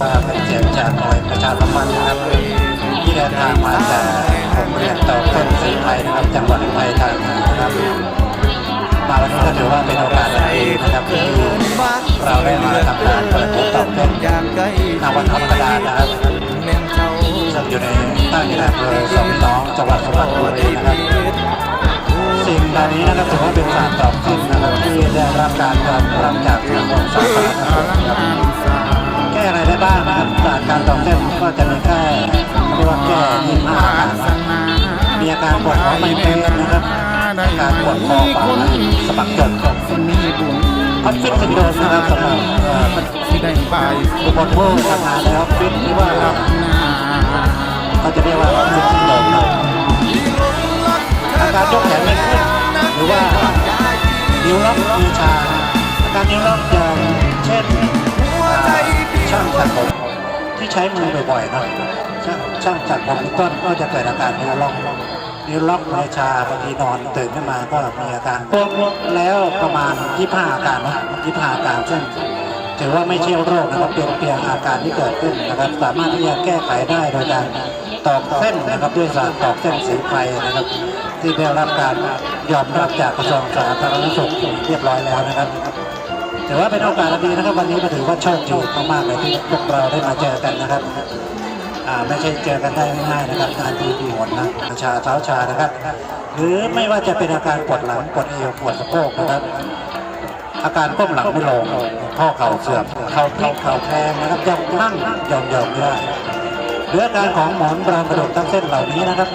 ว่าเป็นเสียงจากหน่วยประชาสัมพันธ์นะครับที่เดินทางมาจากโรงเรียนต่าต้นสีไทยนะครับจังหวัดอุทัยธานีนะครับ มาวันนี้ก็ถือว่าเป็นโอกาสดีนะครับที่เราได้มาทำการเปิดบูธต่าต้นอย่างใกล้ในวันธรรมดานะครับซึ่งอยู่ในใต้ที่อำเภอสองน้องจังหวัดสุพรรณบุรีนะครับสิ่งเหล่านี้นะครับถือว่าเป็นสารตอบสิ้นนะครับที่ได้รับการยอมรับจากทางกรมสาธารณ ตอบเส้นก็จะมีแค่เรียกว่าแก้ยี่ห้าอากามีอาการปวดหัวไม่เป็นนะครับอาการปวดคอบ่าสะบักจดมีบุญออฟฟิศซินโดรมนะครับสำหรับที่ได้ไปบุคคลผู้ทำงานในออฟฟิศหรือว่าเขาจะเรียกว่าออฟฟิศซินโดรมครับอาการยกแขนไม่ขึ้นหรือว่านิ้วล็อกมือชาอาการนิ้วล็อกอย่ ช้มือบ่อยๆนะช่างช่างตัดผมต้นก็จะเกิดอาการนิ้วล็อกนิ้วล็อกมือชาบางทีนอนตื่นขึ้นมาก็มีอาการแล้วประมาณ25อาการนะ25อาการซึ่งถือว่าไม่ใช่โรคนะครับเป็นเพียงอาการที่เกิดขึ้นนะครับ สามารถที่จะแก้ไขได้โดยการตอกเส้นนะครับด้วยสารตอกเส้นสีไฟนะครับ ที่ได้รับการยอมรับจากกระทรวงสาธารณสุขเรียบร้อยแล้วนะครับ ถือว่าเป็นโอกาสดีนะครับวันนี้มาถือว่าโชคดีมากๆเลยที่พวกเราได้มาเจอกันนะครับไม่ใช่เจอกันได้ง่ายๆนะครับงานที่มีหนนะชาเท้าชานะครับ หรือไม่ว่าจะเป็นอาการปวดหลังปวดเอวปวดสะโพกนะครับ อาการก้มหลังไม่ลงข้อเข่าเสื่อมเข่าพิกเข่าแพงนะครับยังนั่งยองๆไม่ได้หรืออาการของหมอนรองกระดูกทั้งเส้นเหล่านี้นะครับ